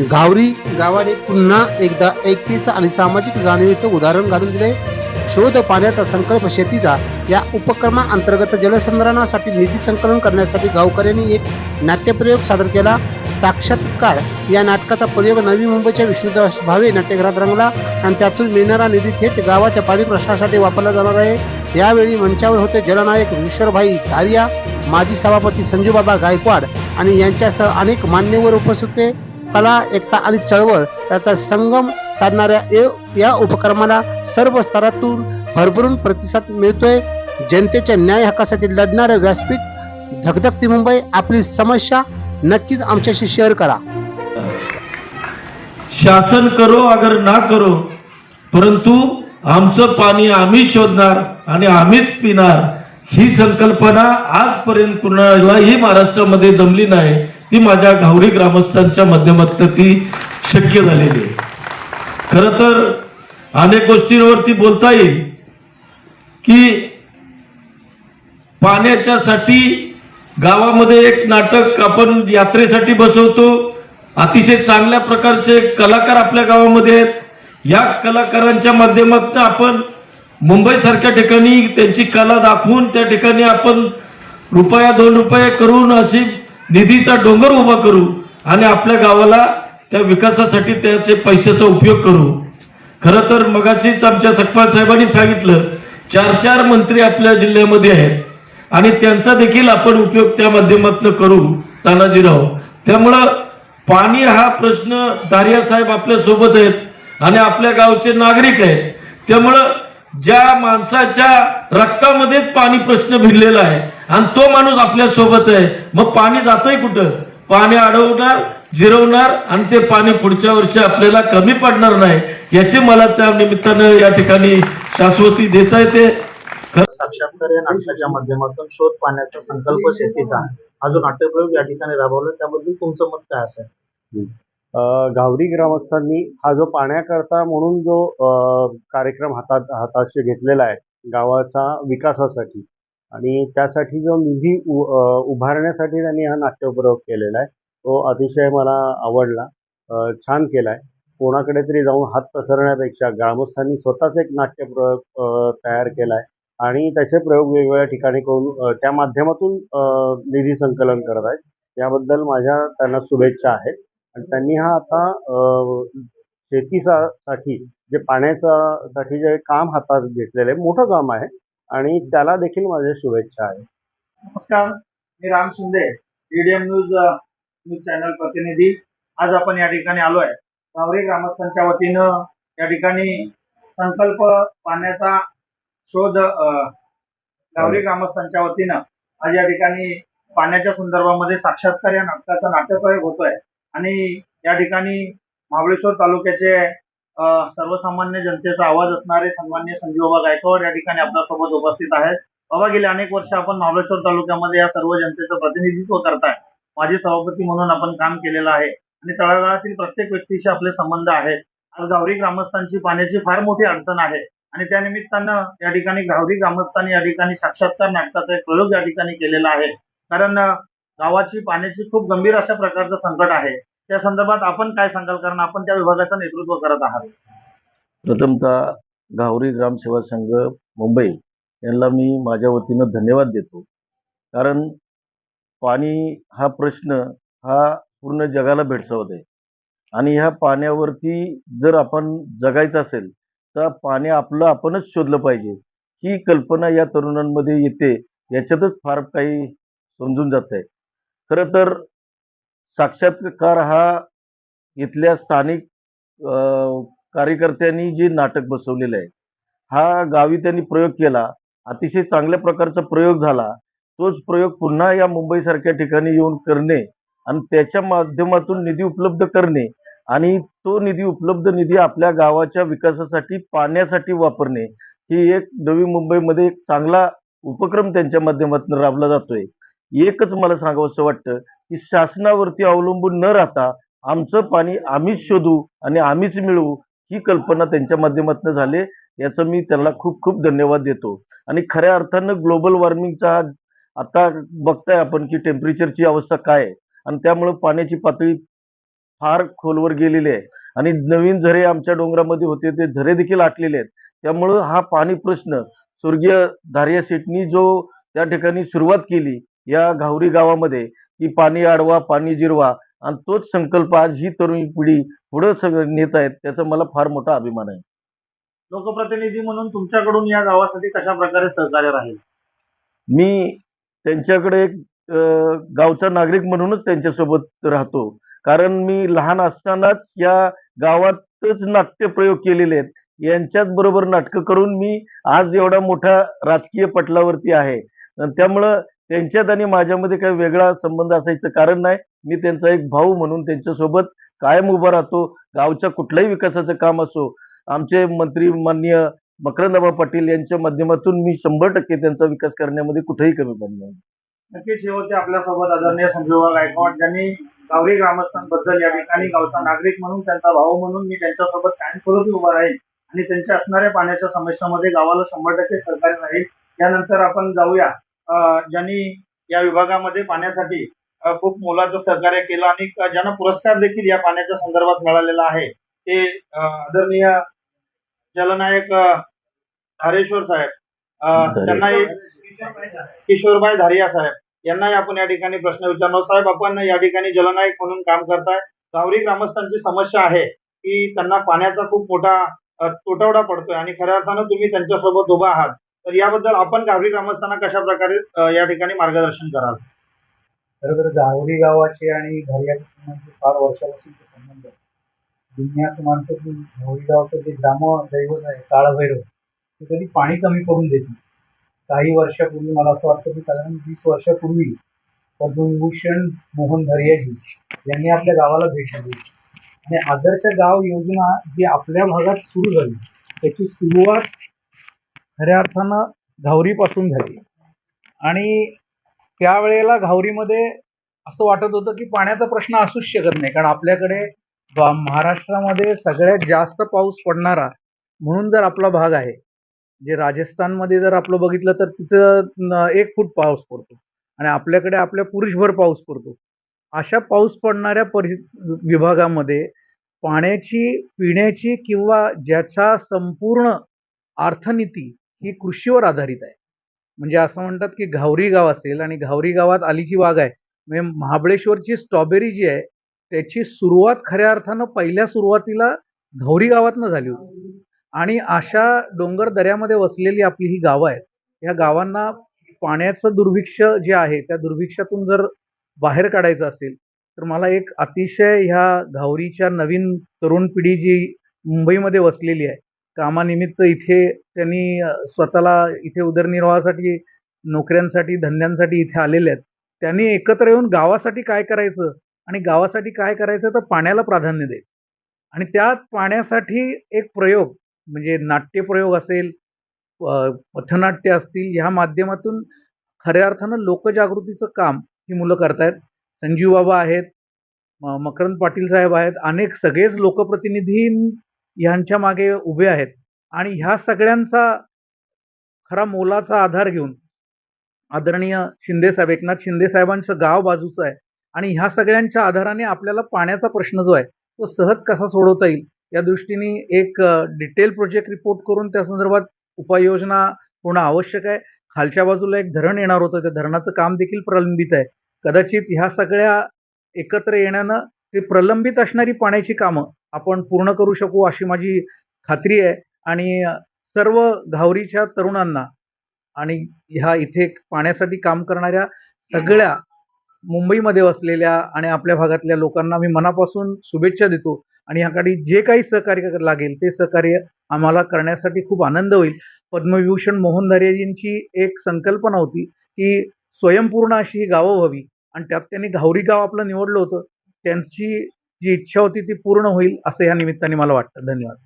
गावरी गावाने पुन्हा एकदा एकतेचं आणि सामाजिक जाणीवेचं उदाहरण घालून दिले शोध पाण्याचा संकल्प शेतीचा या उपक्रमाअंतर्गत जलसंधारणासाठी निधी संकलन करण्यासाठी गावकऱ्यांनी एक नाट्यप्रयोग सादर केला. साक्षात्कार या नाटकाचा प्रयोग नवी मुंबईच्या विष्णुदास भावे नाट्यगृहात रंगला आणि त्यातून मिळणारा निधी थेट गावाच्या पाणी प्रश्नासाठी वापरला जाणार आहे. यावेळी मंचावर होते जलनायक विश्वरभाई धारिया माजी सभापती संजूबाबा गायकवाड आणि यांच्यासह अनेक मान्यवर उपस्थित होते. कला एकता आणि चळवळ याचा संगम साधणाऱ्या या उपक्रमाला सर्व स्तरातून भरभरून प्रतिसाद मिळतोय. जनतेच्या न्याय हक्कासाठी लढणारं व्यासपीठ धगधगती मुंबई आपली समस्या नक्कीच आमच्याशी शेअर करा. शासन करो अगर ना करो परंतु आमचं पाणी आम्ही शोधणार आणि आम्हीच पिणार. ही संकल्पना आजपर्यंत कुणालाही महाराष्ट्रामध्ये जमली नाही. ती माझ्या गावरी ग्रामस्थांच्या माध्यमातून ती शक्य झालेली आहे. खरं तर अनेक गोष्टींवरती बोलता येईल की पाण्याच्यासाठी गावामध्ये एक नाटक आपण यात्रेसाठी बसवतो. अतिशय चांगल्या प्रकारचे कलाकार आपल्या गावामध्ये आहेत. या कलाकारांच्या माध्यमातून आपण मुंबईसारख्या ठिकाणी त्यांची कला दाखवून त्या ठिकाणी आपण रुपया दोन रुपये करून अशी निधीचा डोंगर उभा करू आणि आपल्या गावाला त्या विकासासाठी त्याचे पैशाचा उपयोग करू. खरं तर मगाशीच आमच्या सकपाल साहेबांनी सांगितलं चार चार मंत्री आपल्या जिल्ह्यामध्ये आहेत आणि त्यांचा देखील आपण उपयोग त्या माध्यमातून करू तानाजीराव. त्यामुळं पाणी हा प्रश्न दारिया साहेब आपल्यासोबत आहेत आणि आपल्या गावचे नागरिक आहेत. त्यामुळं ज्या माणसाच्या रक्तामध्येच पाणी प्रश्न भिडलेला आहे आणि तो माणूस आपल्यासोबत आहे. मग पाणी जातंय कुठं? पाणी अडवणार जिरवणार आणि ते पाणी पुढच्या वर्षी आपल्याला कमी पडणार नाही. याची मला त्या निमित्तानं या ठिकाणी शाश्वती देता येते. साक्षात्कार या नाटकाच्या माध्यमातून शोध पाण्याचा संकल्प शेतीचा. हा जो नाट्यप्रयोग या ठिकाणी राबवला त्याबद्दल तुमचं मत काय असेल? अ, गावरी ग्रामस्थांनी हा जो पाण्याकरता म्हणून जो कार्यक्रम हातात हाताशी घेतलेला आहे गावाचा विकासासाठी आणि त्यासाठी जो निधी उभारण्यासाठी त्यांनी हा नाट्यप्रयोग केलेला आहे. तो अतिशय मला आवडला. छान केला आहे कोणाकडे तरी जाऊन हात पसरण्यापेक्षा ग्रामस्थांनी स्वतःच एक नाट्यप्रयोग तयार केला आहे आणि त्याचे प्रयोग वेगवेगळ्या ठिकाणी करून त्या माध्यमातून निधी संकलन करत आहेत. याबद्दल माझ्या त्यांना शुभेच्छा आहेत. आणि त्यांनी हा आता शेतीसाठी जे पाण्याचा साठी जे काम हातात घेतलेलं आहे मोठं काम आहे. आणि त्याला देखील माझ्या शुभेच्छा आहेत. नमस्कार मी Ram Shinde EDM news news channel प्रतिनिधी. आज आपण या ठिकाणी आलो आहे गावरी ग्रामस्थांच्या वतीनं या ठिकाणी संकल्प पाण्याचा शोध गावरी ग्रामस्थांच्या वतीनं आज या ठिकाणी पाण्याच्या संदर्भामध्ये साक्षात्कार या नाटकाचा नाट्यप्रयोग होतोय. आणि या ठिकाणी महाबळेश्वर तालुक्याचे सर्वसामान्य जनतेचा आवाज असणारे सन्मान्य संजीवबा गायकवाड या ठिकाणी आपल्यासोबत उपस्थित आहेत. बाबा गेले अनेक वर्ष आपण महाबळेश्वर तालुक्यामध्ये या सर्व जनतेचं प्रतिनिधित्व करताय. माजी सभापती म्हणून आपण काम केलेलं आहे. आणि तळागाळातील प्रत्येक व्यक्तीशी आपले संबंध आहेत. आज गावरी ग्रामस्थांची पाण्याची फार मोठी अडचण आहे. आणि त्या निमित्तानं या ठिकाणी गावरी ग्रामस्थांनी या ठिकाणी साक्षात्कार नाटकाचा एक प्रयोग या ठिकाणी केलेला आहे. कारण गावाची पाण्याची खूप गंभीर अशा प्रकारचं संकट आहे. त्या संदर्भात आपण काय सांगाल? कारण आपण त्या विभागाचं नेतृत्व करत आहात. प्रथमतः गावरी ग्रामसेवा संघ मुंबई यांना मी माझ्या वतीनं धन्यवाद देतो. कारण पाणी हा प्रश्न हा पूर्ण जगाला भेडसावत आहे. आणि ह्या पाण्यावरती जर आपण जगायचं असेल तर पाणी आपलं आपणच शोधलं पाहिजे. ही कल्पना या तरुणांमध्ये येते याच्यातच फार काही समजून जात आहे खरं तर साक्षात्कार हा इथल्या स्थानिक कार्यकर्त्यांनी जे नाटक बसवलेलं आहे हा गावी त्यांनी प्रयोग केला. अतिशय चांगल्या प्रकारचा प्रयोग झाला. तोच प्रयोग पुन्हा या मुंबईसारख्या ठिकाणी येऊन करणे आणि त्याच्या माध्यमातून निधी उपलब्ध करणे आणि तो निधी उपलब्ध निधी आपल्या गावाच्या विकासासाठी पाण्यासाठी वापरणे ही एक नवी मुंबईमध्ये एक चांगला उपक्रम त्यांच्या माध्यमातून राबला जातोय. एकच मला सांगावंसं वाटतं की शासनावरती अवलंबून न राहता आमचं पाणी आम्हीच शोधू आणि आम्हीच मिळवू ही कल्पना त्यांच्या माध्यमातून झाले. याचं मी त्यांना खूप खूप धन्यवाद देतो. आणि खऱ्या अर्थानं ग्लोबल वॉर्मिंगचा आता बघताय आपण की टेम्परेचरची अवस्था काय आहे. आणि त्यामुळं पाण्याची पातळी फार खोलवर गेलेली आहे. आणि नवीन झरे आमच्या डोंगरामध्ये होते ते झरे देखील आटलेले आहेत. त्यामुळं हा पाणी प्रश्न स्वर्गीय धारिया शेटनी जो त्या ठिकाणी सुरुवात केली या घावरी गावामध्ये की पाणी अडवा पाणी जिरवा. आणि तोच संकल्प आज ही तरुण पिढी पुढं सगळं नेत आहेत त्याचा मला फार मोठा अभिमान आहे. लोकप्रतिनिधी म्हणून तुमच्याकडून या गावासाठी कशा प्रकारे सहकार्य राहील? मी त्यांच्याकडे एक गावचा नागरिक म्हणूनच त्यांच्यासोबत राहतो. कारण मी लहान असतानाच या गावातच नाट्य प्रयोग केलेले आहेत. यांच्याच बरोबर नाटकं करून मी आज एवढा मोठा राजकीय पटलावरती आहे. त्यामुळं त्यांच्यात आणि माझ्यामध्ये काही वेगळा संबंध असायचं कारण नाही. मी त्यांचा एक भाऊ म्हणून त्यांच्यासोबत कायम उभा राहतो. गावच्या कुठल्याही विकासाचं काम असो आमचे मंत्री माननीय मकरंदबा पाटील यांच्या माध्यमातून मी शंभर टक्के त्यांचा विकास करण्यामध्ये कुठेही कमी पडणार नाही. नक्कीच हे आपल्यासोबत आदरणीय संजीवा गायकवाड ज्यांनी गावरी ग्रामस्थांबद्दल या ठिकाणी गावचा नागरिक म्हणून त्यांचा भाऊ म्हणून मी त्यांच्यासोबत कायमस्वरूपी उभा राहील आणि त्यांच्या असणाऱ्या पाण्याच्या समस्यामध्ये गावाला शंभर टक्के सहकार्य राहील. यानंतर आपण जाऊया ज्यांनी या विभागामध्ये पाण्यासाठी खूप मोलाचं सहकार्य केलं आणि ज्यांना पुरस्कार देखील या पाण्याच्या संदर्भात मिळालेला आहे. ते आदरणीय जलनायक धारेश्वर साहेब त्यांना एक किशोरबाई धारिया साहेब यांनाही आपण या ठिकाणी प्रश्न विचारणार. साहेब आपण या ठिकाणी जलनायक म्हणून काम करताय. गावरी ग्रामस्थांची समस्या आहे की त्यांना पाण्याचा खूप मोठा तुटवडा पडतोय आणि खऱ्या अर्थानं तुम्ही त्यांच्यासोबत उभा आहात. तर याबद्दल आपण गावरी ग्रामस्थांना कशा प्रकारे या ठिकाणी मार्गदर्शन कराल? खरं तर गावडी गावाचे आणि घरिया फार वर्षापासून संबंध आहेत. जुन्या असं मानतो की गावरी गावचं जे ग्राम दैवत आहे काळभैरव ते कधी पाणी कमी करून देत नाही. काही वर्षापूर्वी मला असं वाटतं की साधारण वीस वर्षापूर्वी पद्मभूषण मोहन धरियाजी यांनी आपल्या गावाला भेट दिली. आणि आदर्श गाव योजना जी आपल्या भागात सुरू झाली त्याची सुरुवात खऱ्या अर्थानं घावरीपासून झाली. आणि त्यावेळेला घावरीमध्ये असं वाटत होतं की पाण्याचा प्रश्न असूच शकत नाही. कारण आपल्याकडे बा- महाराष्ट्रामध्ये सगळ्यात जास्त पाऊस पडणारा म्हणून जर आपला भाग आहे जे राजस्थानमध्ये जर आपलं बघितलं तर तिथं एक फूट पाऊस पडतो. आणि आपल्याकडे आपल्या पुरुषभर पाऊस पडतो. अशा पाऊस पडणाऱ्या परि विभागामध्ये पाण्याची पिण्याची किंवा ज्याचा संपूर्ण अर्थनीती ही कृषीवर आधारित आहे. म्हणजे असं म्हणतात की घावरी गाव असेल आणि घावरी गावात आलीची बाग आहे म्हणजे महाबळेश्वरची स्ट्रॉबेरी जी आहे त्याची सुरुवात खऱ्या अर्थानं पहिल्या सुरुवातीला घावरी गावातनं झाली होती. आणि अशा डोंगर दऱ्यामध्ये वसलेली आपली ही गावं आहेत. या गावांना पाण्याचं दुर्भिक्ष जे आहे त्या दुर्भिक्षातून जर बाहेर काढायचं असेल तर मला एक अतिशय ह्या घावरीच्या नवीन तरुण पिढी जी मुंबईमध्ये वसलेली आहे कामानिमित्त इथे त्यांनी स्वतःला इथे उदरनिर्वाहासाठी नोकऱ्यांसाठी धंद्यांसाठी इथे आलेले आहेत. त्यांनी एकत्र येऊन गावासाठी काय करायचं आणि गावासाठी काय करायचं तर पाण्याला प्राधान्य द्यायचं. आणि त्यात पाण्यासाठी एक प्रयोग म्हणजे नाट्यप्रयोग असेल पथनाट्य असतील ह्या माध्यमातून खऱ्या अर्थानं लोकजागृतीचं काम ही मुलं करतायत. संजीव बाबा आहेत म- मकरंद पाटील साहेब आहेत अनेक सगळेच लोकप्रतिनिधी ह्यांच्या मागे उभे आहेत. आणि ह्या सगळ्यांचा खरा मोलाचा आधार घेऊन आदरणीय शिंदे साहेब एकनाथ शिंदे साहेबांचं गाव बाजूचं आहे. आणि ह्या सगळ्यांच्या आधाराने आपल्याला पाण्याचा प्रश्न जो आहे तो सहज कसा सोडवता येईल? या दृष्टीने एक डिटेल प्रोजेक्ट रिपोर्ट करून त्या संदर्भात उपाययोजना होणं आवश्यक आहे. खालच्या बाजूला एक धरण येणार होतं. त्या धरणाचं काम देखील प्रलंबित आहे. कदाचित ह्या सगळ्या एकत्र येण्यानं ते प्रलंबित असणारी पाण्याची कामं आपण पूर्ण करू शकू अशी माझी खात्री आहे. आणि सर्व घावरीच्या तरुणांना आणि ह्या इथे पाण्यासाठी काम करणाऱ्या सगळ्या मुंबईमध्ये वसलेल्या आणि आपल्या भागातल्या लोकांना मी मनापासून शुभेच्छा देतो. आणि ह्याकडे जे काही सहकार्य लागेल ते सहकार्य आम्हाला करण्यासाठी खूप आनंद होईल. पद्मविभूषण मोहन एक संकल्पना होती की स्वयंपूर्ण अशी ही गावं व्हावी. आणि त्यात त्यांनी घावरी गाव आपलं निवडलं होतं. त्यांची जी इच्छा होती ती पूर्ण होईल असं या निमित्ताने मला वाटतं. धन्यवाद.